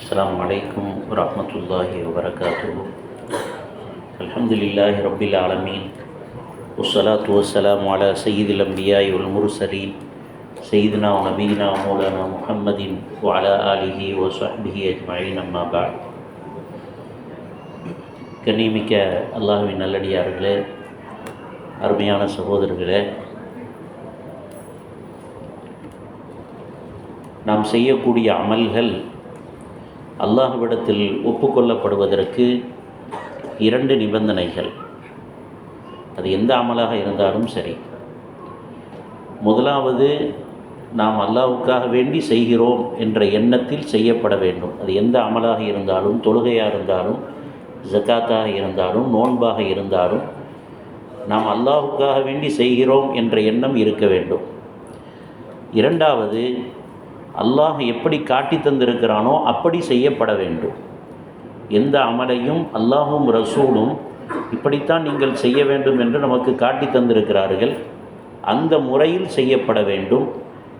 السلام عليكم ورحمة الله وبركاته الحمد لله رب العالمين والصلاة والسلام على سيد الأنبياء والمرسلين سيدنا ونبينا مولانا محمد وعلى آله وصحبه أجمعين أما بعد கண்ணியமிக்க அல்லாஹுவின் நல்லடியார்களே அருமையான சகோதரர்களே நாம் செய்யக்கூடிய அமல்கள் அல்லாஹ்விடத்தில் ஒப்புக்கொள்ளப்படுவதற்கு இரண்டு நிபந்தனைகள். அது எந்த அமலாக இருந்தாலும் சரி. முதலாவது நாம் அல்லாவுக்காக வேண்டி செய்கிறோம் என்ற எண்ணத்தில் செய்யப்பட வேண்டும். அது எந்த அமலாக இருந்தாலும் தொழுகையாக இருந்தாலும் ஜக்காத்தாக இருந்தாலும் நோன்பாக இருந்தாலும் நாம் அல்லாவுக்காக வேண்டி செய்கிறோம் என்ற எண்ணம் இருக்க வேண்டும். இரண்டாவது அல்லாஹ் எப்படி காட்டி தந்திருக்கிறானோ அப்படி செய்யப்பட வேண்டும். எந்த அமலையும் அல்லாஹும் ரசூலும் இப்படித்தான் நீங்கள் செய்ய வேண்டும் என்று நமக்கு காட்டி தந்திருக்கிறார்கள். அந்த முறையில் செய்யப்பட வேண்டும்.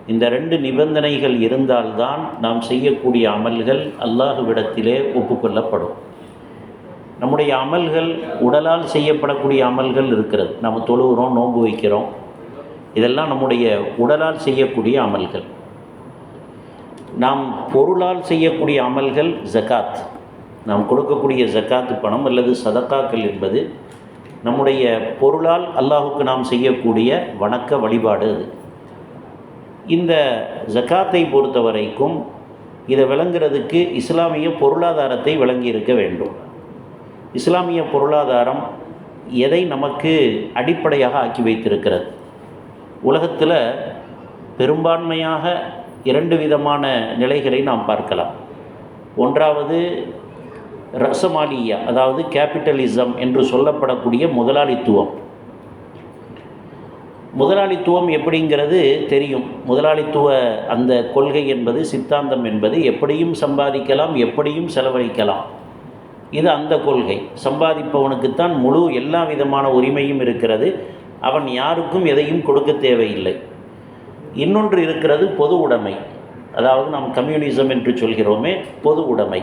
இந்த ரெண்டு நிபந்தனைகள் இருந்தால்தான் நாம் செய்யக்கூடிய அமல்கள் அல்லாஹுவிடத்திலே ஒப்புக்கொள்ளப்படும். நம்முடைய அமல்கள் உடலால் செய்யப்படக்கூடிய அமல்கள் இருக்கிறது. நம்ம தொழுகிறோம் நோன்பு வைக்கிறோம். இதெல்லாம் நம்முடைய உடலால் செய்யக்கூடிய அமல்கள். நாம் பொருளால் செய்யக்கூடிய அமல்கள் ஜகாத் நாம் கொடுக்கக்கூடிய ஜக்காத்து பணம் அல்லது சதக்காக்கள் என்பது நம்முடைய பொருளால் அல்லாஹுக்கு நாம் செய்யக்கூடிய வணக்க வழிபாடு அது. இந்த ஜக்காத்தை பொறுத்த வரைக்கும் இதை விளங்குறதுக்கு இஸ்லாமிய பொருளாதாரத்தை விளங்கி இருக்க வேண்டும். இஸ்லாமிய பொருளாதாரம் எதை நமக்கு அடிப்படையாக ஆக்கி வைத்திருக்கிறது? உலகத்தில் பெரும்பான்மையாக இரண்டு விதமான நிலைகளை நாம் பார்க்கலாம். ஒன்றாவது ரசமாலியா அதாவது கேபிட்டலிசம் என்று சொல்லப்படக்கூடிய முதலாளித்துவம். முதலாளித்துவம் எப்படிங்கிறது தெரியும். முதலாளித்துவ அந்த கொள்கை என்பது சித்தாந்தம் என்பது எப்படியும் சம்பாதிக்கலாம் எப்படியும் செலவழிக்கலாம். இது அந்த கொள்கை. சம்பாதிப்பவனுக்குத்தான் முழு எல்லா விதமான உரிமையும் இருக்கிறது. அவன் யாருக்கும் எதையும் கொடுக்க தேவையில்லை. இன்னொன்று இருக்கிறது பொது உடைமை. அதாவது நாம் கம்யூனிசம் என்று சொல்கிறோமே பொது உடைமை.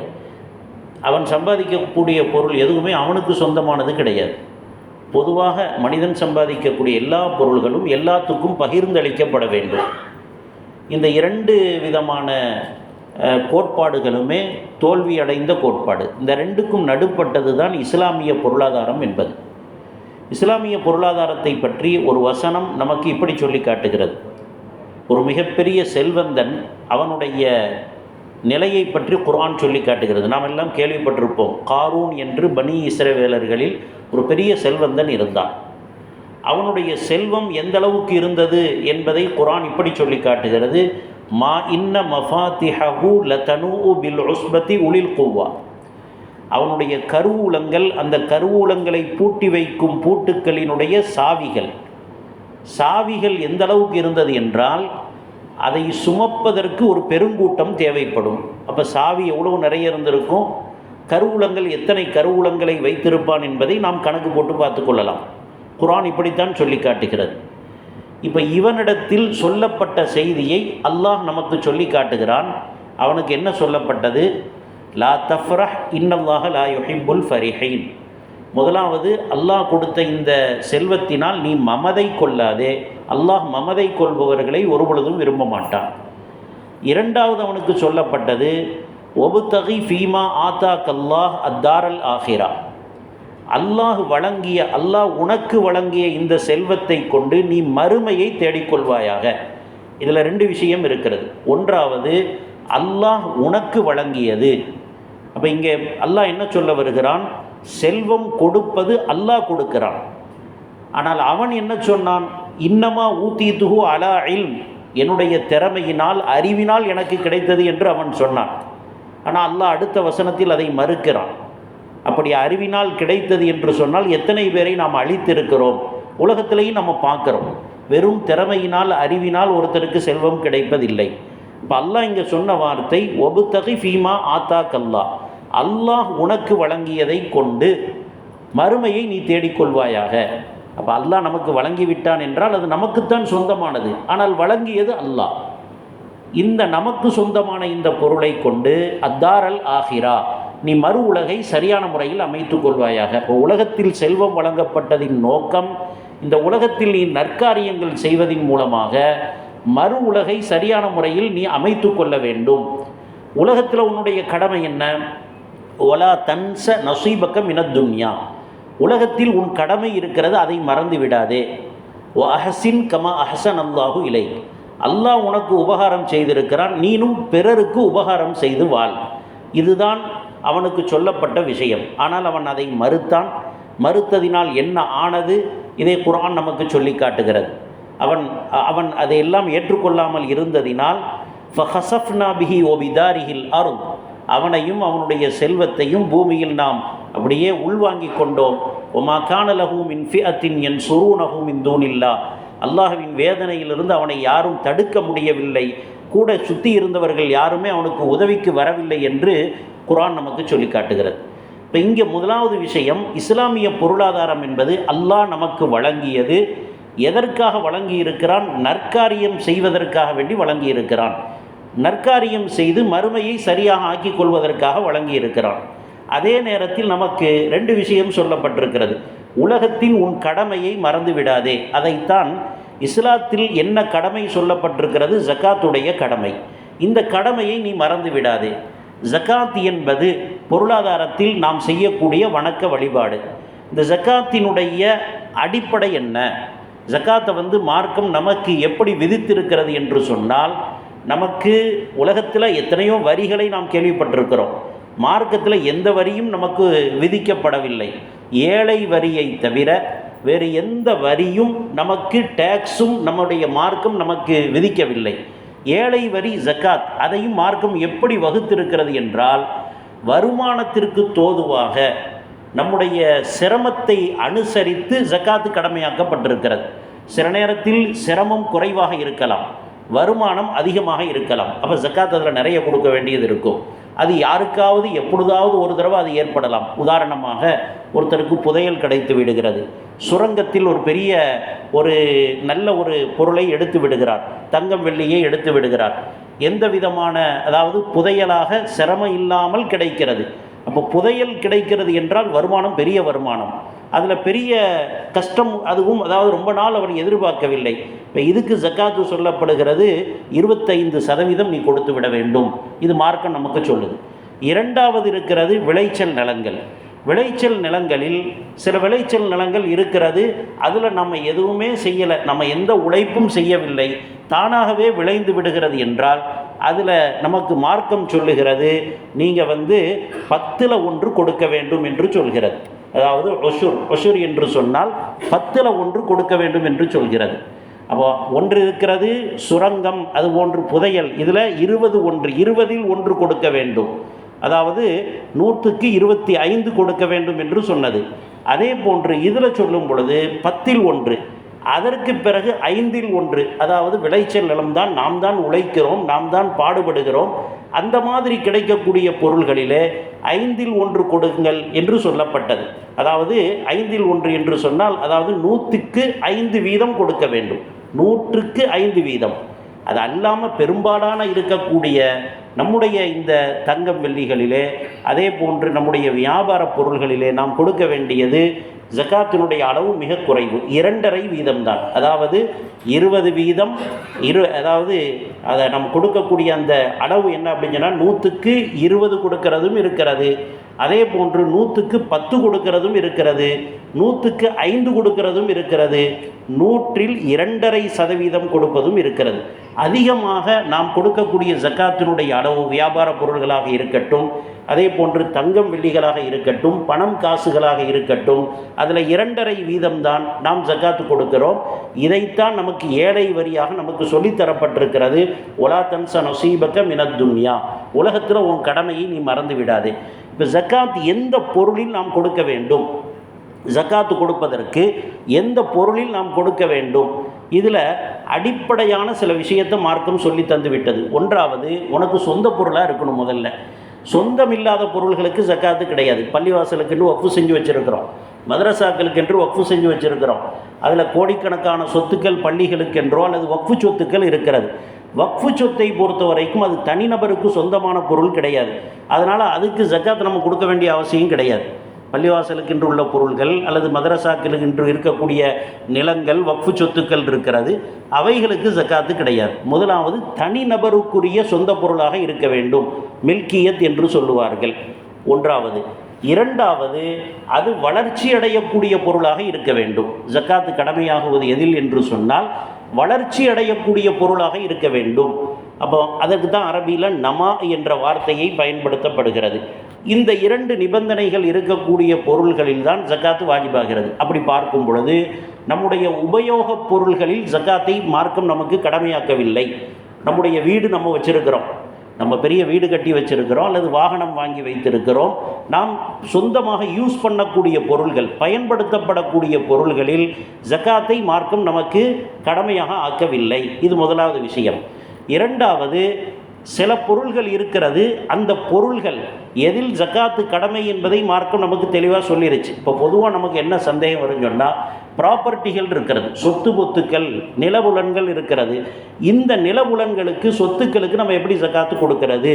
அவன் சம்பாதிக்கக்கூடிய பொருள் எதுவுமே அவனுக்கு சொந்தமானது கிடையாது. பொதுவாக மனிதன் சம்பாதிக்கக்கூடிய எல்லா பொருள்களும் எல்லாத்துக்கும் பகிர்ந்தளிக்கப்பட வேண்டும். இந்த இரண்டு விதமான கோட்பாடுகளுமே தோல்வியடைந்த கோட்பாடு. இந்த ரெண்டுக்கும் நடுப்பட்டது தான் இஸ்லாமிய பொருளாதாரம் என்பது. இஸ்லாமிய பொருளாதாரத்தை பற்றி ஒரு வசனம் நமக்கு இப்படி சொல்லி காட்டுகிறது. ஒரு மிகப்பெரிய செல்வந்தன் அவனுடைய நிலையை பற்றி குரான் சொல்லி காட்டுகிறது. நாம் எல்லாம் கேள்விப்பட்டிருப்போம் காரூன் என்று பனி இஸ்ரவேலர்களில் ஒரு பெரிய செல்வந்தன் இருந்தான். அவனுடைய செல்வம் எந்த அளவுக்கு இருந்தது என்பதை குரான் இப்படி சொல்லி காட்டுகிறது. மா இன்ன மஃபாத்திஹூ லதனு பில் உஸ்பத்தி உளில் குவா அவனுடைய கருவூலங்கள் அந்த கருவூலங்களை பூட்டி வைக்கும் பூட்டுக்களினுடைய சாவிகள். சாவிகள் எந்த அளவுக்கு இருந்தது என்றால் அதை சுமப்பதற்கு ஒரு பெருங்கூட்டம் தேவைப்படும். அப்போ சாவி எவ்வளவு நிறைய இருந்திருக்கும்? கருவூலங்கள் எத்தனை கருவூலங்களை வைத்திருப்பான் என்பதை நாம் கணக்கு போட்டு பார்த்து கொள்ளலாம். குரான் இப்படித்தான் சொல்லி காட்டுகிறது. இப்போ இவனிடத்தில் சொல்லப்பட்ட செய்தியை அல்லாஹ் நமக்கு சொல்லி காட்டுகிறான். அவனுக்கு என்ன சொல்லப்பட்டது? லா தஃப்ரஹ் இன்னல்லாஹ லா யுஹிப்புல் ஃபரிஹைன். முதலாவது அல்லாஹ் கொடுத்த இந்த செல்வத்தினால் நீ மமதை கொள்ளாதே. அல்லாஹ் மமதை கொள்பவர்களை ஒருபொழுதும் விரும்ப மாட்டான். இரண்டாவது அவனுக்கு சொல்லப்பட்டது ஒபுத்தகி ஃபீமா ஆத்தா கல்லாஹ் அத்தாரல் ஆஹிரா அல்லாஹ் வழங்கிய அல்லாஹ் உனக்கு வழங்கிய இந்த செல்வத்தை கொண்டு நீ மறுமையை தேடிக்கொள்வாயாக. இதில் ரெண்டு விஷயம் இருக்கிறது. ஒன்றாவது அல்லாஹ் உனக்கு வழங்கியது. அப்போ இங்கே அல்லாஹ் என்ன சொல்ல வருகிறான்? செல்வம் கொடுப்பது அல்லாஹ் கொடுக்கிறான். ஆனால் அவன் என்ன சொன்னான்? இன்னமா ஊத்தி துகு அலா இல் என்னுடைய திறமையினால் அறிவினால் எனக்கு கிடைத்தது என்று அவன் சொன்னான். ஆனால் அல்லாஹ் அடுத்த வசனத்தில் அதை மறுக்கிறான். அப்படி அறிவினால் கிடைத்தது என்று சொன்னால் எத்தனை பேரை நாம் அழித்திருக்கிறோம்? உலகத்திலையும் நம்ம பார்க்குறோம். வெறும் திறமையினால் அறிவினால் ஒருத்தருக்கு செல்வம் கிடைப்பதில்லை. இப்போ அல்லாஹ் இங்கே சொன்ன வார்த்தை ஒபுத்தகை ஃபீமா ஆத்தா கல்லா அல்லாஹ் உனக்கு வழங்கியதை கொண்டு மறுமையை நீ தேடிக்கொள்வாயாக. அப்போ அல்லாஹ் நமக்கு வழங்கிவிட்டான் என்றால் அது நமக்குத்தான் சொந்தமானது. ஆனால் வழங்கியது அல்லாஹ். இந்த நமக்கு சொந்தமான இந்த பொருளை கொண்டு அத்தாரல் ஆகிரா நீ மறு உலகை சரியான முறையில் அமைத்துக் கொள்வாயாக. இப்போ உலகத்தில் செல்வம் வழங்கப்பட்டதின் நோக்கம் இந்த உலகத்தில் நீ நற்காரியங்கள் செய்வதின் மூலமாக மறு உலகை சரியான முறையில் நீ அமைத்து கொள்ள வேண்டும். உலகத்தில் உன்னுடைய கடமை என்ன? ஒலா தன்ச நசீபக்க மினத்துன்யா உலகத்தில் உன் கடமை இருக்கிறது அதை மறந்து விடாதே. ஓ அஹசின் கமா அஹசன் அல்லாஹு இலை அல்லாஹ் உனக்கு உபகாரம் செய்திருக்கிறான் நீனும் பிறருக்கு உபகாரம் செய்து வாழ். இதுதான் அவனுக்கு சொல்லப்பட்ட விஷயம். ஆனால் அவன் அதை மறுத்தான். மறுத்ததினால் என்ன ஆனது? இதை குரான் நமக்கு சொல்லி காட்டுகிறது. அவன் அவன் அதையெல்லாம் ஏற்றுக்கொள்ளாமல் இருந்ததினால் ஃபஹசஃப்னா பிஹி ஓபிதாரிஹில் அருள். அவனையும் அவனுடைய செல்வத்தையும் பூமியில் நாம் அப்படியே உள்வாங்கிக் கொண்டோம். ஒமா காணலகும் இன் ஃபியத்தின் என் சுரூனகும் இன் இல்லா அல்லாஹுவின் வேதனையிலிருந்து அவனை யாரும் தடுக்க முடியவில்லை. கூட சுற்றி இருந்தவர்கள் யாருமே அவனுக்கு உதவிக்கு வரவில்லை என்று குரான் நமக்கு சொல்லி காட்டுகிறது. இப்போ இங்கே முதலாவது விஷயம் இஸ்லாமிய பொருளாதாரம் என்பது அல்லாஹ் நமக்கு வழங்கியது. எதற்காக வழங்கி இருக்கிறான் நற்காரியம் செய்வதற்காக வேண்டி வழங்கி இருக்கிறான் நற்காரியம் செய்து மறுமையை சரியாக ஆக்கிக் கொள்வதற்காக வழங்கி இருக்கிறான் அதே நேரத்தில் நமக்கு ரெண்டு விஷயம் சொல்லப்பட்டிருக்கிறது. உலகத்தின் உன் கடமையை மறந்து விடாதே. அதைத்தான் இஸ்லாத்தில் என்ன கடமை சொல்லப்பட்டிருக்கிறது? ஜக்காத்துடைய கடமை. இந்த கடமையை நீ மறந்து விடாதே. ஜக்காத் என்பது பொருளாதாரத்தில் நாம் செய்யக்கூடிய வணக்க வழிபாடு. இந்த ஜக்காத்தினுடைய அடிப்படை என்ன? ஜக்காத்தை வந்து மார்க்கம் நமக்கு எப்படி விதித்திருக்கிறது என்று சொன்னால் நமக்கு உலகத்தில் எத்தனையோ வரிகளை நாம் கேள்விப்பட்டிருக்கிறோம். மார்க்கத்தில் எந்த வரியும் நமக்கு விதிக்கப்படவில்லை. ஏழை வரியை தவிர வேறு எந்த வரியும் நமக்கு டேக்ஸும் நம்முடைய மார்க்கம் நமக்கு விதிக்கவில்லை. ஏழை வரி ஜக்காத் அதையும் மார்க்கம் எப்படி வகுத்திருக்கிறது என்றால் வருமானத்திற்கு தோதுவாக நம்முடைய சிரமத்தை அனுசரித்து ஜக்காத்து கடமையாக்கப்பட்டிருக்கிறது. சில நேரத்தில் சிரமம் குறைவாக இருக்கலாம். வருமானம் அதிகமாக இருக்கலாம். அப்போ ஜக்காத் அதில் நிறைய கொடுக்க வேண்டியது இருக்கும். அது யாருக்காவது எப்பொழுதாவது ஒரு தடவை அது ஏற்படலாம். உதாரணமாக ஒருத்தருக்கு புதையல் கிடைத்து விடுகிறது. சுரங்கத்தில் ஒரு பெரிய ஒரு நல்ல ஒரு பொருளை எடுத்து விடுகிறார். தங்கம் வெள்ளியை எடுத்து விடுகிறார். எந்த விதமான அதாவது புதையலாக சிரமம் இல்லாமல் கிடைக்கிறது. அப்போ புதையல் கிடைக்கிறது என்றால் வருமானம் பெரிய வருமானம். அதில் பெரிய கஷ்டம் அதுவும் அதாவது ரொம்ப நாள் அவர் எதிர்பார்க்கவில்லை. இப்போ இதுக்கு ஜக்காத்து சொல்லப்படுகிறது இருபத்தைந்து சதவீதம் நீ கொடுத்து விட வேண்டும். இது மார்க்கம் நமக்கு சொல்லுது. இரண்டாவது இருக்கிறது விளைச்சல் நிலங்கள். விளைச்சல் நிலங்களில் சில விளைச்சல் நிலங்கள் இருக்கிறது அதில் நம்ம எதுவுமே செய்யலை நம்ம எந்த உழைப்பும் செய்யவில்லை. தானாகவே விளைந்து விடுகிறது என்றால் அதில் நமக்கு மார்க்கம் சொல்லுகிறது நீங்கள் வந்து பத்தில் ஒன்று கொடுக்க வேண்டும் என்று சொல்கிறது. அதாவது ஒஷூர் ஒஷூர் என்று சொன்னால் பத்தில் ஒன்று கொடுக்க வேண்டும் என்று சொல்கிறது. அப்போ ஒன்று இருக்கிறது சுரங்கம் அது ஒன்று புதையல். இதில் இருபது ஒன்று இருபதில் ஒன்று கொடுக்க வேண்டும். அதாவது நூற்றுக்கு இருபத்தி ஐந்து கொடுக்க வேண்டும் என்று சொன்னது. அதே போன்று இதில் சொல்லும் பொழுது பத்தில் ஒன்று. அதற்கு பிறகு ஐந்தில் ஒன்று அதாவது விளைச்சல் நிலம்தான் நாம் தான் உழைக்கிறோம் நாம் தான் பாடுபடுகிறோம் அந்த மாதிரி கிடைக்கக்கூடிய பொருள்களிலே ஐந்தில் ஒன்று கொடுங்கள் என்று சொல்லப்பட்டது. அதாவது ஐந்தில் ஒன்று என்று சொன்னால் அதாவது நூற்றுக்கு ஐந்து வீதம் கொடுக்க வேண்டும். நூற்றுக்கு ஐந்து வீதம். அது அல்லாமல் பெரும்பாலான இருக்கக்கூடிய நம்முடைய இந்த தங்கம் வெள்ளிகளிலே அதே போன்று நம்முடைய வியாபார பொருள்களிலே நாம் கொடுக்க வேண்டியது ஜக்காத்தினுடைய அளவு மிக குறைவு. இரண்டரை வீதம்தான். அதாவது இருபது வீதம் இரு அதாவது அதை நம்ம கொடுக்கக்கூடிய அந்த அளவு என்ன அப்படின்னு சொன்னால் நூற்றுக்கு இருபது கொடுக்கறதும் இருக்கிறது. அதே போன்று நூற்றுக்கு பத்து கொடுக்கறதும் இருக்கிறது. நூற்றுக்கு ஐந்து கொடுக்கறதும் இருக்கிறது. நூற்றில் இரண்டரை சதவீதம் கொடுப்பதும் இருக்கிறது. அதிகமாக நாம் கொடுக்கக்கூடிய ஜக்காத்தினுடைய அளவு வியாபார பொருள்களாக இருக்கட்டும் அதே போன்று தங்கம் வெள்ளிகளாக இருக்கட்டும் பணம் காசுகளாக இருக்கட்டும் அதில் இரண்டரை வீதம்தான் நாம் ஜக்காத்து கொடுக்கிறோம். இதைத்தான் நமக்கு ஏழை வரியாக நமக்கு சொல்லித்தரப்பட்டிருக்கிறது ஒலா தன்ச நசீபக்க மினத்துன்யா உலகத்தில் உன் கடமையை நீ மறந்து விடாது. இப்போ ஜக்காத் எந்த பொருளில் நாம் கொடுக்க வேண்டும்? ஜக்காத்து கொடுப்பதற்கு எந்த பொருளில் நாம் கொடுக்க வேண்டும்? இதில் அடிப்படையான சில விஷயத்தை மார்க்கம் சொல்லி தந்து விட்டது. ஒன்றாவது உனக்கு சொந்த பொருளாக இருக்கணும் முதல்ல. சொந்தமில்லாத பொருள்களுக்கு ஜக்காத்து கிடையாது. பள்ளிவாசலுக்குன்னு ஒப்பு செஞ்சு வச்சுருக்கிறோம். மதரசாக்களுக்கென்று ஒப்பு செஞ்சு வச்சுருக்கிறோம். அதில் கோடிக்கணக்கான சொத்துக்கள் பள்ளிகளுக்கென்றோ அல்லது ஒப்பு சொத்துக்கள் இருக்கிறது. வக்ஃபு சொத்தை பொறுத்த வரைக்கும் அது தனிநபருக்கு சொந்தமான பொருள் கிடையாது. அதனால் அதுக்கு ஜக்காத் நம்ம கொடுக்க வேண்டிய அவசியம் கிடையாது. பள்ளிவாசலுக்கென்று உள்ள பொருள்கள் அல்லது மதரசாக்களுக்கென்று இருக்கக்கூடிய நிலங்கள் வக்ஃபு சொத்துக்கள் இருக்கிறது. அவைகளுக்கு ஜக்காத்து கிடையாது. முதலாவது தனிநபருக்குரிய சொந்த பொருளாக இருக்க வேண்டும். மில்கியத் என்று சொல்லுவார்கள். ஒன்றாவது. இரண்டாவது அது வளர்ச்சி அடையக்கூடிய பொருளாக இருக்க வேண்டும். ஜக்காத்து கடமையாகுவது எதில் என்று சொன்னால் வளர்ச்சி அடையக்கூடிய பொருளாக இருக்க வேண்டும். அப்போ அதற்கு தான் அரபியில் நமா என்ற வார்த்தையை பயன்படுத்தப்படுகிறது. இந்த இரண்டு நிபந்தனைகள் இருக்கக்கூடிய பொருள்களில் தான் ஜக்காத்து வாஜிபாகிறது. அப்படி பார்க்கும் பொழுது நம்முடைய உபயோகப் பொருள்களில் ஜக்காத்தை மார்க்கம் நமக்கு கடமையாக்கவில்லை. நம்முடைய வீடு நம்ம வச்சிருக்கிறோம். நம்ம பெரிய வீடு கட்டி வச்சிருக்கிறோம் அல்லது வாகனம் வாங்கி வைத்திருக்கிறோம். நாம் சொந்தமாக யூஸ் பண்ணக்கூடிய பொருள்கள் பயன்படுத்தப்படக்கூடிய பொருள்களில் ஜக்காத்தை மார்க்கம் நமக்கு கடமையாக ஆக்கவில்லை. இது முதலாவது விஷயம். இரண்டாவது சில பொருள்கள் இருக்கிறது அந்த பொருள்கள் எதில் ஜக்காத்து கடமை என்பதை மார்க்கம் நமக்கு தெளிவாக சொல்லிருச்சு. இப்போ பொதுவாக நமக்கு என்ன சந்தேகம் வரும்னு சொன்னால் ப்ராப்பர்ட்டிகள் இருக்கிறது சொத்து பொத்துக்கள் நிலபுலன்கள் இருக்கிறது. இந்த நிலபுலன்களுக்கு சொத்துக்களுக்கு நம்ம எப்படி ஜக்காத்து கொடுக்கறது?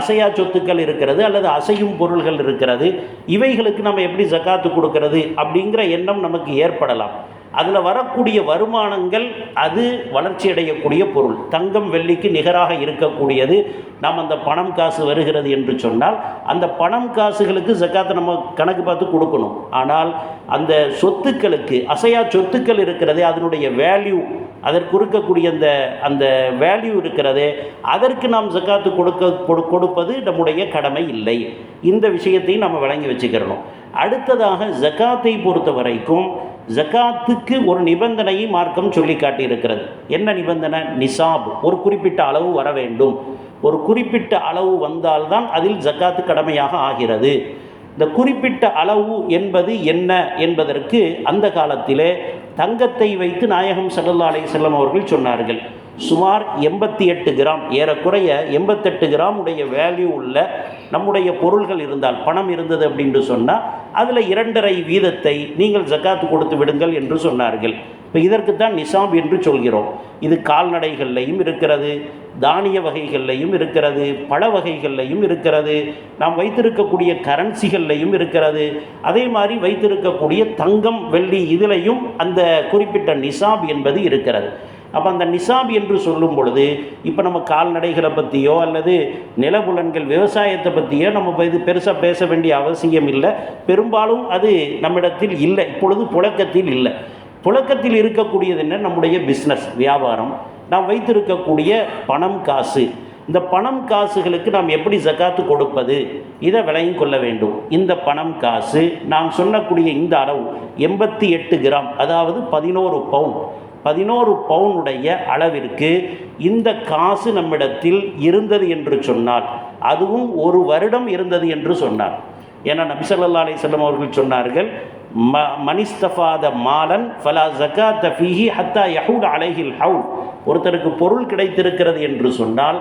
அசையா சொத்துக்கள் இருக்கிறது அல்லது அசையும் பொருள்கள் இருக்கிறது. இவைகளுக்கு நம்ம எப்படி ஜக்காத்து கொடுக்கறது அப்படிங்கிற எண்ணம் நமக்கு ஏற்படலாம். அதில் வரக்கூடிய வருமானங்கள் அது வளர்ச்சி அடையக்கூடிய பொருள். தங்கம் வெள்ளிக்கு நிகராக இருக்கக்கூடியது. நாம் அந்த பணம் காசு வருகிறது என்று சொன்னால் அந்த பணம் காசுகளுக்கு ஜக்காத்தை நம்ம கணக்கு பார்த்து கொடுக்கணும். ஆனால் அந்த சொத்துக்களுக்கு அசையா சொத்துக்கள் இருக்கிறதே அதனுடைய வேல்யூ அதற்கு இருக்கக்கூடிய அந்த அந்த வேல்யூ இருக்கிறதே அதற்கு நாம் ஜக்காத்து கொடுக்க கொடு- கொடுப்பது நம்முடைய கடமை இல்லை. இந்த விஷயத்தையும் நம்ம விளங்கி வச்சுக்கிறணும். அடுத்ததாக ஜக்காத்தை பொறுத்த வரைக்கும் ஜக்காத்துக்கு ஒரு நிபந்தனையை மார்க்கம் சொல்லி காட்டியிருக்கிறது. என்ன நிபந்தனை? நிசாப். ஒரு குறிப்பிட்ட அளவு வர வேண்டும். ஒரு குறிப்பிட்ட அளவு வந்தால்தான் அதில் ஜக்காத்து கடமையாக ஆகிறது. இந்த குறிப்பிட்ட அளவு என்பது என்ன என்பதற்கு அந்த காலத்திலே தங்கத்தை வைத்து நாயகம் சல்லல்லா அலைஹி செல்லம் அவர்கள் சொன்னார்கள். சுமார் எண்பத்தி எட்டு கிராம் ஏறக்குறைய எண்பத்தெட்டு கிராம் உடைய வேல்யூ உள்ள நம்முடைய பொருள்கள் இருந்தால் பணம் இருந்தது அப்படின்னு சொன்னால் அதில் இரண்டரை வீதத்தை நீங்கள் ஜக்காத்து கொடுத்து விடுங்கள் என்று சொன்னார்கள். இப்போ இதற்குத்தான் நிசாம் என்று சொல்கிறோம். இது கால்நடைகள்லையும் இருக்கிறது தானிய வகைகள்லையும் இருக்கிறது பழ வகைகள்லையும் இருக்கிறது நாம் வைத்திருக்கக்கூடிய கரன்சிகள்லையும் இருக்கிறது. அதே மாதிரி வைத்திருக்கக்கூடிய தங்கம் வெள்ளி இதிலையும் அந்த குறிப்பிட்ட நிசாப் என்பது இருக்கிறது. அப்போ அந்த நிசாப் என்று சொல்லும் பொழுது இப்போ நம்ம கால்நடைகளை பற்றியோ அல்லது நிலபுலன்கள் விவசாயத்தை பற்றியோ நம்ம இது பெருசாக பேச வேண்டிய அவசியம் இல்லை. பெரும்பாலும் அது நம்மிடத்தில் இல்லை. இப்பொழுது புழக்கத்தில் இல்லை. புழக்கத்தில் இருக்கக்கூடியது என்ன? நம்முடைய பிஸ்னஸ் வியாபாரம். நாம் வைத்திருக்கக்கூடிய பணம் காசு. இந்த பணம் காசுகளுக்கு நாம் எப்படி ஜக்காத்து கொடுப்பது? இதை விலையும் கொள்ள வேண்டும். இந்த பணம் காசு நாம் சொல்லக்கூடிய இந்த அளவு எண்பத்தி எட்டு கிராம் அதாவது பதினோரு பவுன். பதினோரு பவுனுடைய அளவிற்கு இந்த காசு நம்மிடத்தில் இருந்தது என்று சொன்னால் அதுவும் ஒரு வருடம் இருந்தது என்று சொன்னார். ஏன்னா நபிசல்லா அலி சொல்லம் அவர்கள் சொன்னார்கள் ம மனிஸ்தஃபாத மாலன் ஃபலா ஜகாத்த தஃபிஹி ஹத்தா யஹூட் அலைஹில் ஹவுல். ஒருத்தருக்கு பொருள் கிடைத்திருக்கிறது என்று சொன்னால்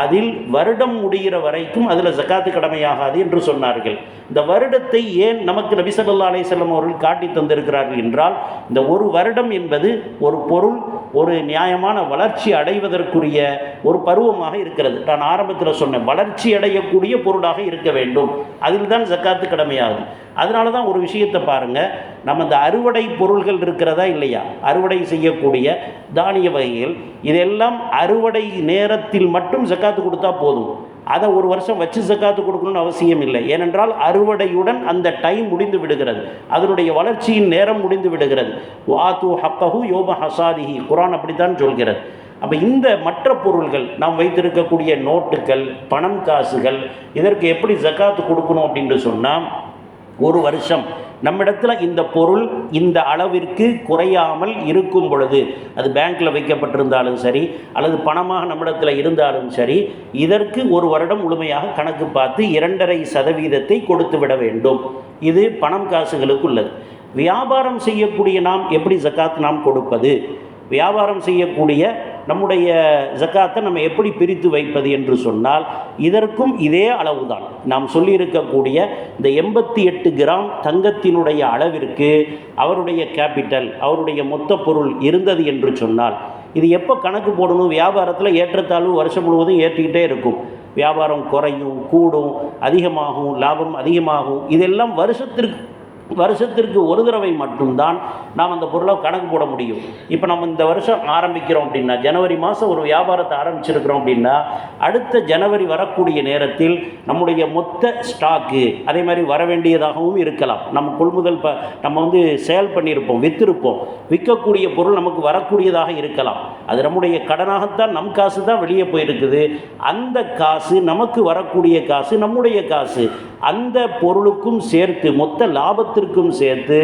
அதில் வருடம் முடிகிற வரைக்கும் அதில் ஜக்காத்து கடமையாகாது என்று சொன்னார்கள். இந்த வருடத்தை ஏன் நமக்கு நபிசல்லா ஸல்லல்லாஹு அவர்கள் காட்டி தந்திருக்கிறார்கள் என்றால் இந்த ஒரு வருடம் என்பது ஒரு பொருள் ஒரு நியாயமான வளர்ச்சி அடைவதற்குரிய ஒரு பருவமாக இருக்கிறது. நான் ஆரம்பத்தில் சொன்னேன் வளர்ச்சி அடையக்கூடிய பொருளாக இருக்க வேண்டும். அதில் தான் ஜக்காத்து கடமையாகுது. அதனால தான் ஒரு விஷயத்தை பாருங்கள் நம்ம இந்த அறுவடை பொருள்கள் இருக்கிறதா இல்லையா? அறுவடை செய்யக்கூடிய தானிய வகைகள் இதெல்லாம் அறுவடை நேரத்தில் மட்டும் ஜக்காத்து கொடுத்தா போதும். அதை ஒரு வருஷம் வச்சு ஜக்காத்து கொடுக்கணும்னு அவசியம் இல்லை. ஏனென்றால் அறுவடையுடன் அந்த டைம் முடிந்து விடுகிறது. அதனுடைய வளர்ச்சியின் நேரம் முடிந்து விடுகிறது. வாத்து ஹக்கஹு யோப ஹசாதிஹி. குரான் அப்படித்தான் சொல்கிறது. அப்போ இந்த மற்ற பொருள்கள் நாம் வைத்திருக்கக்கூடிய நோட்டுகள் பணம் காசுகள் இதற்கு எப்படி ஜக்காத்து கொடுக்கணும் அப்படின்னு சொன்னால் ஒரு வருஷம். நம்மிடத்தில் இந்த பொருள் இந்த அளவிற்கு குறையாமல் இருக்கும் பொழுது அது பேங்க்கில் வைக்கப்பட்டிருந்தாலும் சரி அல்லது பணமாக நம்மிடத்தில் இருந்தாலும் சரி இதற்கு ஒரு வருடம் முழுமையாக கணக்கு பார்த்து இரண்டரை சதவீதத்தை கொடுத்து விட வேண்டும். இது பணம் காசுகளுக்கு உள்ளது. வியாபாரம் செய்யக்கூடிய நாம் எப்படி ஜக்காத் நாம் கொடுப்பது? வியாபாரம் செய்யக்கூடிய நம்முடைய ஜக்காத்தை நம்ம எப்படி பிரித்து வைப்பது என்று சொன்னால் இதற்கும் இதே அளவுதான். நாம் சொல்லியிருக்கக்கூடிய இந்த எண்பத்தி எட்டு கிராம் தங்கத்தினுடைய அளவிற்கு அவருடைய கேபிட்டல் அவருடைய மொத்த பொருள் இருந்தது என்று சொன்னால் இது எப்போ கணக்கு போடணும்? வியாபாரத்தில் ஏற்றத்தாழ்வு வருஷம் முழுவதும் ஏற்றிக்கிட்டே இருக்கும். வியாபாரம் குறையும் கூடும் அதிகமாகும் லாபம் அதிகமாகும். இதெல்லாம் வருஷத்திற்கு வருஷத்திற்கு ஒரு தடவை மட்டும்தான் நாம் அந்த பொருளை கணக்கு போட முடியும். இப்போ நம்ம இந்த வருஷம் ஆரம்பிக்கிறோம் அப்படின்னா ஜனவரி மாதம் ஒரு வியாபாரத்தை ஆரம்பிச்சிருக்கிறோம் அப்படின்னா அடுத்த ஜனவரி வரக்கூடிய நேரத்தில் நம்முடைய மொத்த ஸ்டாக்கு அதே மாதிரி வர வேண்டியதாகவும் இருக்கலாம். நம்ம கொள்முதல் ப நம்ம வந்து சேல் பண்ணியிருப்போம் விற்றிருப்போம் விற்கக்கூடிய பொருள் நமக்கு வரக்கூடியதாக இருக்கலாம். அது நம்முடைய கடனாகத்தான் நம் காசு தான் வெளியே போயிருக்குது. அந்த காசு நமக்கு வரக்கூடிய காசு நம்முடைய காசு அந்த பொருளுக்கும் சேர்த்து மொத்த லாபத்திற்கும் சேர்த்து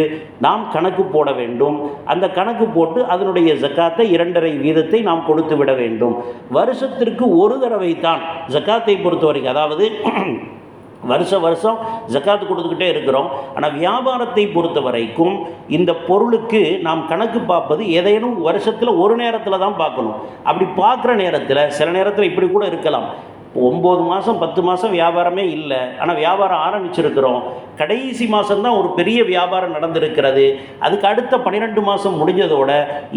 நாம் கணக்கு போட வேண்டும். அந்த கணக்கு போட்டு அதனுடைய ஜக்காத்தை இரண்டரை வீதத்தை நாம் கொடுத்து விட வேண்டும். வருஷத்திற்கு ஒரு தடவை தான் ஜக்காத்தை பொறுத்த வரைக்கும் அதாவது வருஷ வருஷம் ஜக்காத்து கொடுத்துக்கிட்டே இருக்கிறோம். ஆனால் வியாபாரத்தை பொறுத்த வரைக்கும் இந்த பொருளுக்கு நாம் கணக்கு பார்ப்பது ஏதேனும் வருஷத்தில் ஒரு நேரத்தில் தான் பார்க்கணும். அப்படி பார்க்குற நேரத்தில் சில நேரத்தில் இப்படி கூட இருக்கலாம். ஒம்பது மாதம் பத்து மாதம் வியாபாரமே இல்லை. ஆனால் வியாபாரம் ஆரம்பிச்சிருக்கிறோம். கடைசி மாதம்தான் ஒரு பெரிய வியாபாரம் நடந்திருக்கிறது. அதுக்கு அடுத்த பன்னிரெண்டு மாதம் முடிஞ்சதோட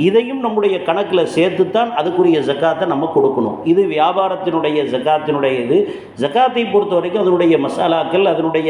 இதையும் நம்முடைய கணக்கில் சேர்த்து தான் அதுக்குரிய ஜக்காத்தை நம்ம கொடுக்கணும். இது வியாபாரத்தினுடைய ஜக்காத்தினுடைய இது. ஜக்காத்தை பொறுத்த வரைக்கும் அதனுடைய மசாலாக்கள் அதனுடைய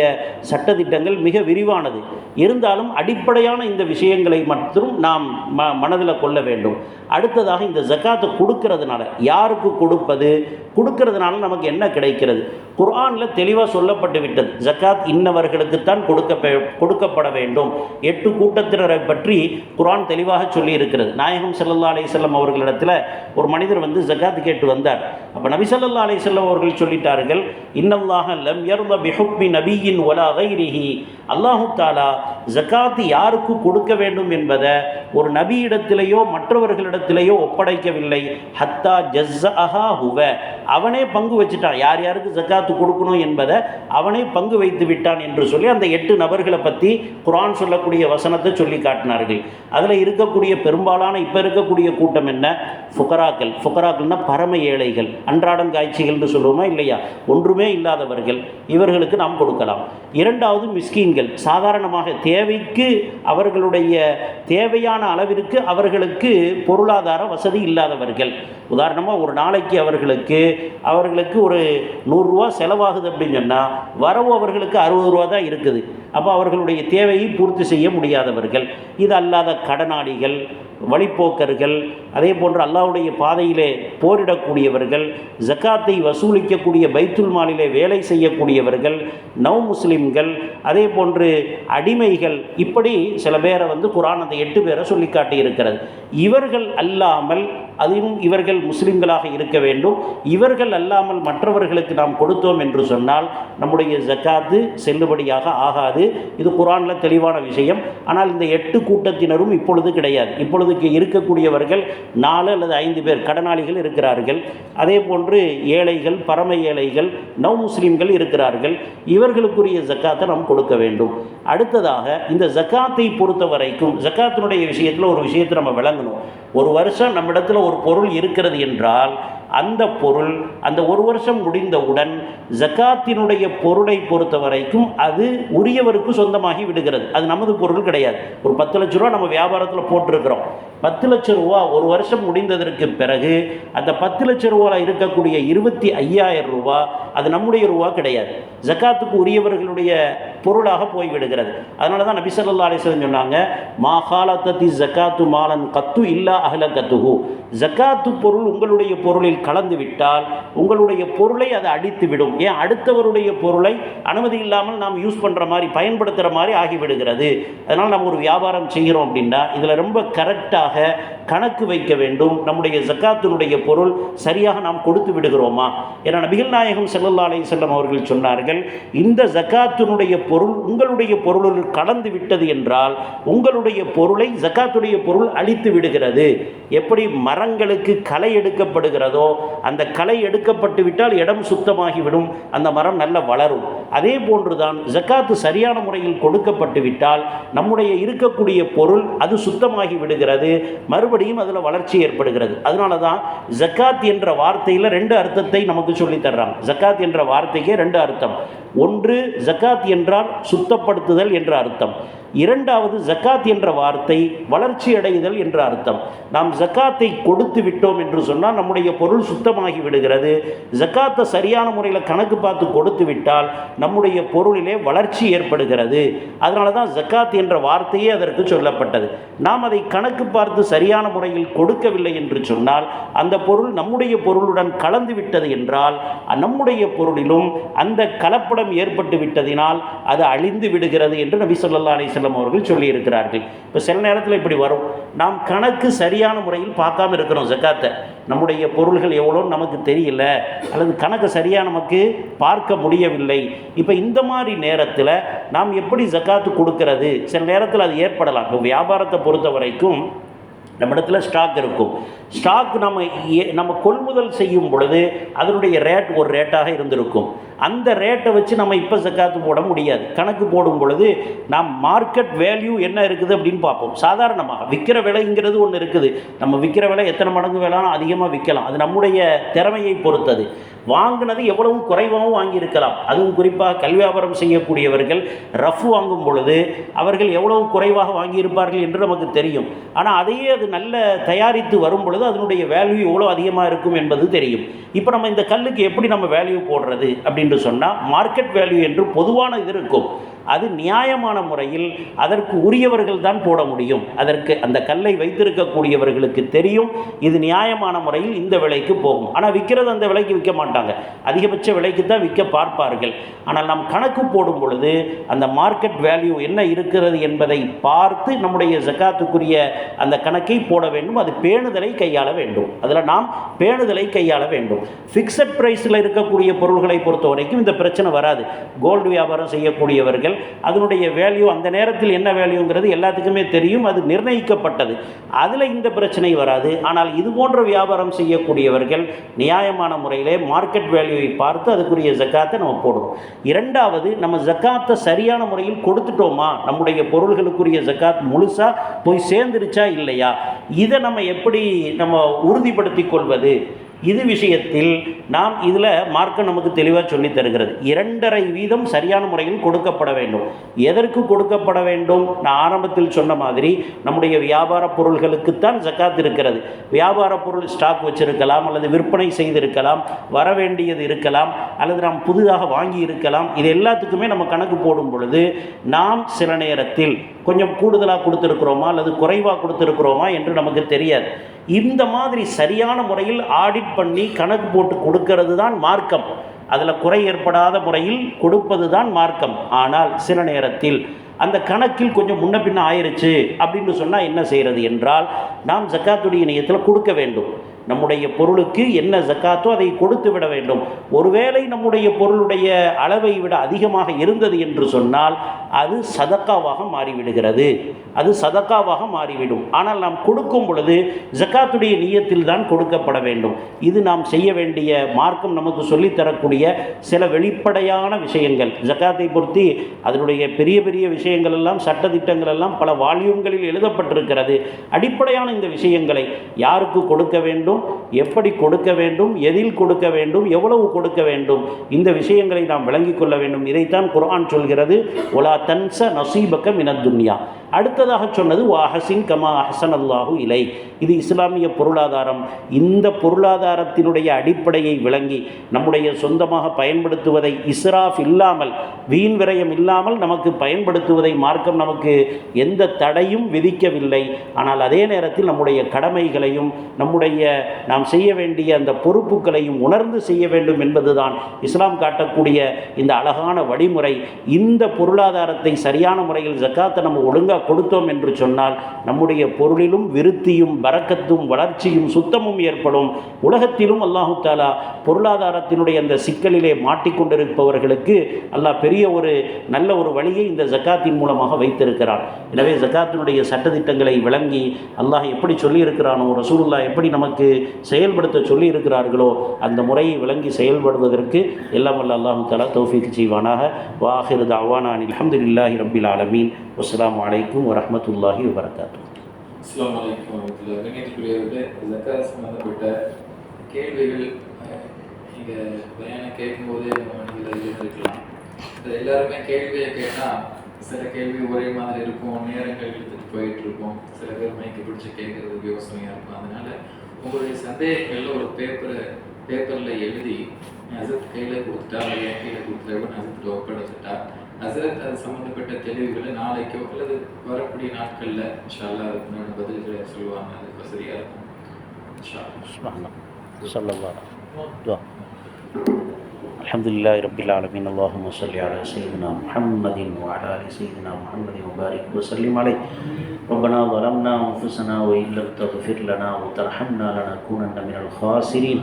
சட்டத்திட்டங்கள் மிக விரிவானது. இருந்தாலும் அடிப்படையான இந்த விஷயங்களை மட்டும் நாம் ம மனதில் கொள்ள வேண்டும். அடுத்ததாக இந்த ஜக்காத்தை கொடுக்கறதுனால யாருக்கு கொடுப்பது? கொடுக்கறதுனால நமக்கு என்ன கிடைக்கிறது? குர்ஆனில் தெளிவாக சொல்லப்பட்டு விட்டது. ஜக்காத் இன்னவர்களுக்குத்தான் கொடுக்க கொடுக்கப்பட வேண்டும். எட்டு கூட்டத்தினரை பற்றி குரான் தெளிவாக சொல்லி இருக்கிறது. நாயகம் ஸல்லல்லாஹு அலிசல்லம் அவர்களிடத்தில் ஒரு மனிதர் வந்து ஜக்காத் கேட்டு வந்தார். அப்போ நபி ஸல்லல்லாஹு அலிசல்லம் அவர்கள் சொல்லிட்டார்கள் இன்னல்லாக லம் யர்த பிஹுக்மி நபியின் ஒலா கைரிஹி. அல்லாஹு தாலா ஜக்காத் யாருக்கு கொடுக்க வேண்டும் என்பதை ஒரு நபியிடத்திலேயோ மற்றவர்களிடத்திலேயோ ஒப்படைக்கவில்லை. ஹத்தா ஜஸ்ஸஹா ஹுவ. அவனே பங்கு வச்சுட்டான். யார் யாருக்கு ஜக்காத்து கொடுக்கணும் என்பதை அவனே பங்கு வைத்து விட்டான் என்று சொல்லி அந்த எட்டு நபர்களை பற்றி குரான் சொல்லக்கூடிய வசனத்தை சொல்லி காட்டினார்கள். அதில் இருக்கக்கூடிய பெரும்பாலான இப்போ இருக்கக்கூடிய கூட்டம் என்ன? ஃபுகராக்கள். ஃபுகராக்கள்னால் பரம ஏழைகள். அன்றாடம் காய்ச்சிகள்னு சொல்லுவோமா இல்லையா? ஒன்றுமே இல்லாதவர்கள். இவர்களுக்கு நாம் கொடுக்கலாம். இரண்டாவது மிஸ்கீன்கள். சாதாரணமாக தேவைக்கு அவர்களுடைய தேவையான அளவிற்கு அவர்களுக்கு பொருளாதார வசதி இல்லாதவர்கள். உதாரணமாக ஒரு நாளைக்கு அவர்களுக்கு அவர்களுக்கு ஒரு நூறுரூவா செலவாகுது அப்படின்னு சொன்னால் வரவு அவர்களுக்கு அறுபது ரூபா தான் இருக்குது. அப்போ அவர்களுடைய தேவையை பூர்த்தி செய்ய முடியாதவர்கள் இது அல்லாத கடனாளிகள் வழிப்போக்கர்கள் அதே போன்று அல்லாஹ்வுடைய பாதையிலே போரிடக்கூடியவர்கள் ஜக்காத்தை வசூலிக்கக்கூடிய பைத்துல் மாலிலே வேலை செய்யக்கூடியவர்கள் நவ் முஸ்லிம்கள் அதே போன்று அடிமைகள். இப்படி சில பேரை வந்து குரான் அந்த எட்டு பேரை சொல்லி காட்டியிருக்கிறது இவர்கள் அல்லாமல் அதுவும் இவர்கள் முஸ்லிம்களாக இருக்க வேண்டும். இவர்கள் அல்லாமல் மற்றவர்களுக்கு நாம் கொடுத்தோம் என்று சொன்னால் நம்முடைய ஜக்காத்து செல்லுபடியாக ஆகாது. இது குரானில் தெளிவான விஷயம். ஆனால் இந்த எட்டு கூட்டத்தினரும் இப்பொழுது கிடையாது. இப்பொழுது இப்போதைக்கு இருக்கக்கூடியவர்கள் நாலு அல்லது ஐந்து பேர் கடனாளிகள் இருக்கிறார்கள். அதே போன்று ஏழைகள் பரம ஏழைகள் நவ் முஸ்லீம்கள் இருக்கிறார்கள். இவர்களுக்குரிய ஜக்காத்தை நாம் கொடுக்க வேண்டும். அடுத்ததாக இந்த ஜக்காத்தை பொறுத்த வரைக்கும் ஜக்காத்தினுடைய விஷயத்தில் ஒரு விஷயத்தை நம்ம விளங்கணும். ஒரு வருஷம் நம்மிடத்தில் ஒரு பொருள் இருக்கிறது என்றால் அந்த பொருள் அந்த ஒரு வருஷம் முடிந்தவுடன் ஜக்காத்தினுடைய பொருளை பொறுத்த வரைக்கும் அது உரியவருக்கு சொந்தமாகி விடுகிறது. அது நமது பொருள் கிடையாது. ஒரு பத்து லட்ச ரூபா நம்ம வியாபாரத்தில் போட்டிருக்கிறோம். பத்து லட்ச ரூபா ஒரு வருஷம் முடிந்ததற்கு பிறகு அந்த பத்து லட்ச ரூபாவில் இருக்கக்கூடிய இருபத்தி ஐயாயிரம் ரூபா அது நம்முடைய ரூபா கிடையாது. ஜக்காத்துக்கு உரியவர்களுடைய பொருளாக போய்விடுகிறது. அதனால தான் நபி ஸல்லல்லாஹு சொன்னாங்க மா காலத்தி ஜக்காத்து மாலன் கத்து இல்லா அகல கத்துகு ஜக்காத்து பொருள் உங்களுடைய பொருளில் கலந்து விட்டால் உங்களுடைய பொருளை அது அடித்து விடும். ஏன்? அடுத்தவருடைய பொருளை அனுமதி இல்லாமல் நாம் யூஸ் பண்ணுற மாதிரி பயன்படுத்துகிற மாதிரி ஆகிவிடுகிறது. அதனால் நம்ம ஒரு வியாபாரம் செய்கிறோம் அப்படின்னா இதில் ரொம்ப கரெக்டாக கணக்கு வைக்க வேண்டும். நம்முடைய ஜக்காத்தினுடைய பொருள் சரியாக நாம் கொடுத்து விடுகிறோமா? ஏன்னா நபிகள் நாயகம் செல்லல்லா அலைஹி செல்லம் அவர்கள் சொன்னார்கள் இந்த ஜக்காத்தினுடைய பொருள் உங்களுடைய பொருளில் கலந்து விட்டது என்றால் உங்களுடைய பொருளை ஜக்காத்துடைய பொருள் அழித்து விடுகிறது. எப்படி மரங்களுக்கு களை எடுக்கப்படுகிறதோ அந்த களை எடுக்கப்பட்டு விட்டால் இடம் சுத்தமாகிவிடும் அந்த மரம் நல்ல வளரும். அதே போன்றுதான் ஜக்காத்து சரியான முறையில் கொடுக்கப்பட்டு விட்டால் நம்முடைய இருக்கக்கூடிய பொருள் அது சுத்தமாகி விடுகிறது மறுபடியும் அதில் வளர்ச்சி ஏற்படுகிறது. அதனால தான் ஜக்காத் என்ற வார்த்தையில் ரெண்டு அர்த்தத்தை நமக்கு சொல்லித்தர்றாங்க ஜக்காத் என்ற வார்த்தைக்கே ரெண்டு அர்த்தம். ஒன்று ஜக்காத் என்றால் சுத்தப்படுத்துதல் என்ற அர்த்தம். இரண்டாவது ஜக்காத் என்ற வார்த்தை வளர்ச்சி அடைதல் என்ற அர்த்தம். நாம் ஜக்காத்தை கொடுத்து விட்டோம் என்று சொன்னால் நம்முடைய பொருள் சுத்தமாகி விடுகிறது. ஜக்காத்தை சரியான முறையில் கணக்கு பார்த்து கொடுத்து விட்டால் நம்முடைய பொருளிலே வளர்ச்சி ஏற்படுகிறது. அதனால தான் ஜக்காத் என்ற வார்த்தையே அதற்கு சொல்லப்பட்டது. நாம் அதை கணக்கு பார்த்து சரியான முறையில் கொடுக்கவில்லை என்று சொன்னால் அந்த பொருள் நம்முடைய பொருளுடன் கலந்து விட்டது என்றால் நம்முடைய பொருளிலும் அந்த கலப்படம் ஏற்பட்டு விட்டதினால் அது அழிந்து விடுகிறது என்று நபி சொல்லா அலிஸ்லாம் அவர்கள் சொல்லியிருக்கிறார்கள். இப்போ சில நேரத்தில் இப்படி வரும். நாம் கணக்கு சரியான முறையில் பார்க்காம இருக்கிறோம் ஜக்காத்தை. நம்முடைய பொருள்கள் எவ்வளோ நமக்கு தெரியல. அல்லது கணக்கு சரியாக நமக்கு பார்க்க முடியவில்லை. இப்போ இந்த மாதிரி நேரத்தில் நாம் எப்படி ஜக்காத்து கொடுக்கறது? சில நேரத்தில் அது ஏற்படலாம். இப்போ வியாபாரத்தை பொறுத்த வரைக்கும் நம்மிடத்தில் ஸ்டாக் இருக்கும். ஸ்டாக் நம்ம ஏ- நம்ம கொள்முதல் செய்யும் பொழுது அதனுடைய ரேட் ஒரு ரேட்டாக இருந்திருக்கும். அந்த ரேட்டை வச்சு நம்ம இப்போ சக்காத்து போட முடியாது. கணக்கு போடும் பொழுது நாம் மார்க்கெட் வேல்யூ என்ன இருக்குது அப்படின்னு பார்ப்போம். சாதாரணமாக விற்கிற விலைங்கிறது ஒன்று இருக்குது. நம்ம விற்கிற விலை எத்தனை மடங்கு வேணாலும் அதிகமாக விற்கலாம். அது நம்முடைய திறமையை பொறுத்தது. வாங்கினது எவ்வளவு குறைவாகவும் வாங்கியிருக்கலாம். அதுவும் குறிப்பாக கல்வி வியாபாரம் செய்யக்கூடியவர்கள் ரஃப் வாங்கும் பொழுது அவர்கள் எவ்வளவு குறைவாக வாங்கியிருப்பார்கள் என்று நமக்கு தெரியும். ஆனால் அதையே அது நல்ல தயாரித்து வரும் பொழுது அதனுடைய வேல்யூ எவ்வளோ அதிகமாக இருக்கும் என்பது தெரியும். இப்போ நம்ம இந்த கல்லுக்கு எப்படி நம்ம வேல்யூ போடுறது அப்படின்னு சொன்னால் மார்க்கெட் வேல்யூ என்று பொதுவான இது இருக்கும். அது நியாயமான முறையில் அதற்கு உரியவர்கள் தான் போட முடியும். அதற்கு அந்த கல்லை வைத்திருக்கக்கூடியவர்களுக்கு தெரியும். இது நியாயமான முறையில் இந்த விலைக்கு போகும். ஆனால் விற்கிறது அந்த விலைக்கு விற்க மாட்டாங்க. அதிகபட்ச விலைக்கு தான் விற்க பார்ப்பார்கள். ஆனால் நாம் கணக்கு போடும் பொழுது அந்த மார்க்கெட் வேல்யூ என்ன இருக்கிறது என்பதை பார்த்து நம்முடைய ஜக்காத்துக்குரிய அந்த கணக்கை போட வேண்டும். அது பேணுதலை கையாள வேண்டும். அதில் நாம் பேணுதலை கையாள வேண்டும். ஃபிக்ஸட் ப்ரைஸில் இருக்கக்கூடிய பொருள்களை பொறுத்த வரைக்கும் இந்த பிரச்சனை வராது. கோல்டு வியாபாரம் செய்யக்கூடியவர்கள் அதனுடைய வேல்யூ அந்த நேரத்தில் என்ன வேல்யூங்கிறது எல்லாத்துக்குமே தெரியும். அது நிர்ணயிக்கப்பட்டது. அதில் இந்த பிரச்சனை வராது. ஆனால் இது போன்ற வியாபாரம் செய்யக்கூடியவர்கள் நியாயமான முறையிலே மார்க்கெட் வேல்யூவை பார்த்து அதுக்குரிய ஜக்காத்தை நம்ம போடுவோம் இரண்டாவது நம்ம ஜக்காத்தை சரியான முறையில் கொடுத்துட்டோமா? நம்முடைய பொருள்களுக்குரிய ஜக்காத் முழுசாக போய் சேர்ந்துருச்சா இல்லையா? இதை நம்ம எப்படி நம்ம உறுதிப்படுத்தி கொள்வது? இது விஷயத்தில் நாம் இதில் மார்க்கம் நமக்கு தெளிவாக சொல்லித் தருகிறது. இரண்டரை வீதம் சரியான முறையில் கொடுக்கப்பட வேண்டும். எதற்கு கொடுக்கப்பட வேண்டும்? நான் ஆரம்பத்தில் சொன்ன மாதிரி நம்முடைய வியாபார பொருள்களுக்குத்தான் ஜக்காத் இருக்கிறது. வியாபார பொருள் ஸ்டாக் வச்சிருக்கலாம் அல்லது விற்பனை செய்திருக்கலாம் வர வேண்டியது இருக்கலாம் அல்லது நாம் புதிதாக வாங்கி இருக்கலாம். இது எல்லாத்துக்குமே நம்ம கணக்கு போடும் பொழுது நாம் சில நேரத்தில் கொஞ்சம் கூடுதலாக கொடுத்துருக்குறோமா அல்லது குறைவாக கொடுத்துருக்குறோமா என்று நமக்கு தெரியாது. இந்த மாதிரி சரியான முறையில் ஆடிட் பண்ணி கணக்கு போட்டு கொடுக்கறது தான் மார்க்கம். அதில் குறை ஏற்படாத முறையில் கொடுப்பது தான் மார்க்கம். ஆனால் சில நேரத்தில் அந்த கணக்கில் கொஞ்சம் முன்ன பின்ன ஆயிடுச்சு அப்படின்னு சொன்னால் என்ன செய்கிறது என்றால் நாம் ஜக்காத்துடைய இணையத்தில் கொடுக்க வேண்டும். நம்முடைய பொருளுக்கு என்ன ஜக்காத்தோ அதை கொடுத்து விட வேண்டும். ஒருவேளை நம்முடைய பொருளுடைய அளவை விட அதிகமாக இருந்தது என்று சொன்னால் அது சதக்காவாக மாறிவிடுகிறது. அது சதக்காவாக மாறிவிடும். ஆனால் நாம் கொடுக்கும் பொழுது ஜக்காத்துடைய நியத்தில் தான் கொடுக்கப்பட வேண்டும். இது நாம் செய்ய வேண்டிய மார்க்கம் நமக்கு சொல்லித்தரக்கூடிய சில வெளிப்படையான விஷயங்கள். ஜக்காத்தை பொறுத்தி அதனுடைய பெரிய பெரிய விஷயங்கள் எல்லாம் சட்டத்திட்டங்கள் எல்லாம் பல வால்யூம்களில் எழுதப்பட்டிருக்கிறது. அடிப்படையான இந்த விஷயங்களை யாருக்கு கொடுக்க வேண்டும்? எப்படி கொடுக்க வேண்டும் எதில் கொடுக்க வேண்டும் எவ்வளவு கொடுக்க வேண்டும் இந்த விஷயங்களை நாம் விளங்கிக் கொள்ள வேண்டும். இதைத்தான் குரான் சொல்கிறது ஒலா தன்ச நசீபக்க மினத்துன்யா அடுத்ததாக சொன்னது வாஹசின் கமா அஹசன் அல்லாஹூ இலை. இது இஸ்லாமிய பொருளாதாரம். இந்த பொருளாதாரத்தினுடைய அடிப்படையை விளங்கி நம்முடைய சொந்தமாக பயன்படுத்துவதை இஸ்ராஃப் இல்லாமல் வீண் விரயம் இல்லாமல் நமக்கு பயன்படுத்துவதை மார்க்கம் நமக்கு எந்த தடையும் விதிக்கவில்லை. ஆனால் அதே நேரத்தில் நம்முடைய கடமைகளையும் நம்முடைய நாம் செய்ய வேண்டிய அந்த பொறுப்புகளையும் உணர்ந்து செய்ய வேண்டும் என்பதுதான் இஸ்லாம் காட்டக்கூடிய இந்த அழகான வழிமுறை. இந்த பொருளாதாரத்தை சரியான முறையில் ஜக்காத்தை நம்ம ஒழுங்காக கொடுத்தோம் என்று சொன்னால் நம்முடைய பொருளிலும் விருத்தியும் வரக்கத்தும் வளர்ச்சியும் சுத்தமும் ஏற்படும். உலகத்திலும் அல்லாஹு தாலா பொருளாதாரத்தினுடைய அந்த சிக்கலிலே மாட்டிக்கொண்டிருப்பவர்களுக்கு அல்லாஹ் பெரிய ஒரு நல்ல ஒரு வழியை இந்த ஜக்காத்தின் மூலமாக வைத்திருக்கிறான். எனவே ஜக்காத்தினுடைய சட்டத்திட்டங்களை விளங்கி அல்லாஹ் எப்படி சொல்லியிருக்கிறானோ ரசூலுல்லா எப்படி நமக்கு செயல்படுத்த சொல்லி இருக்கிறார்களோ அந்த முறையை விளங்கி செயல்படுவதற்கு எல்லாம் வல்ல அல்லாஹு தாலா தௌஃபீக் செய்வானாக. வாஹிர் தாவானான் அல்ஹம்துலில்லாஹி ரபில் ஆலமீன். அஸ்லாம் அலைக்கும் வரஹ்மத்துல்லாஹி வபரகாத்துஹு. அஸ்ஸலாமு அலைக்கும் வரமத்துல்லாஹி கண்ணியத்துக்குரியவர்களே ஜக்காத் சம்பந்தப்பட்ட கேள்விகள் நீங்கள் பயானம் கேட்கும்போதே நம்ம இருக்கலாம். இது எல்லாருமே கேள்வியை கேட்டால் சில கேள்வி ஒரே மாதிரி இருக்கும் நேரங்கள் எடுத்துகிட்டு போயிட்டு இருக்கும் சில பேர் மைக்கு பிடிச்சி கேட்கறதுக்கு யோசனையாக இருக்கும். அதனால உங்களுடைய சந்தேகங்கள்ல ஒரு பேப்பரை பேப்பர்ல எழுதி ஹசரத் கையில கொடுத்துட்டா அல்லது என் கையில கொடுத்துட்டா ஹசரத் ஒப்படைச்சிட்டா ஹசரத் அது சம்பந்தப்பட்ட தெளிவுகளை நாளைக்கோ அல்லது வரக்கூடிய நாட்கள்ல இன்ஷால்லா அதுக்குண்டான பதில்களை சொல்லுவாங்க அது வசதியா இருக்கும். இன்ஷா அல்லாஹ். الحمد لله رب العالمين. اللهم صل على سيدنا محمد وعلى آل سيدنا محمد وبارك وسلم عليه. ربنا ظلمنا أنفسنا وإن لم تغفر لنا وترحمنا لنكونن من الخاسرين.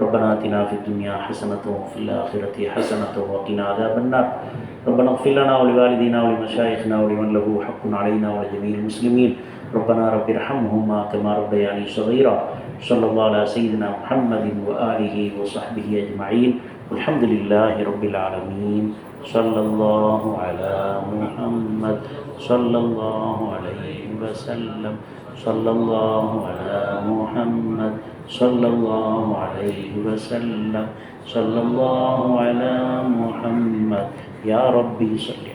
ربنا آتنا في الدنيا حسنة وفي الآخرة حسنة وقنا عذاب النار. ربنا اغفر لنا ولوالدينا ولمشايخنا ولمن له حق علينا ولجميع المسلمين. ربنا رب ارحمهما كما ربياني صغيرا. صلى الله على سيدنا محمد وآله وصحبه أجمعين. والحمد لله رب العالمين. صلى الله على محمد. صلى الله عليه وسلم. صلى الله على محمد. صلى الله عليه وسلم. صلى الله على محمد. يا ربي صل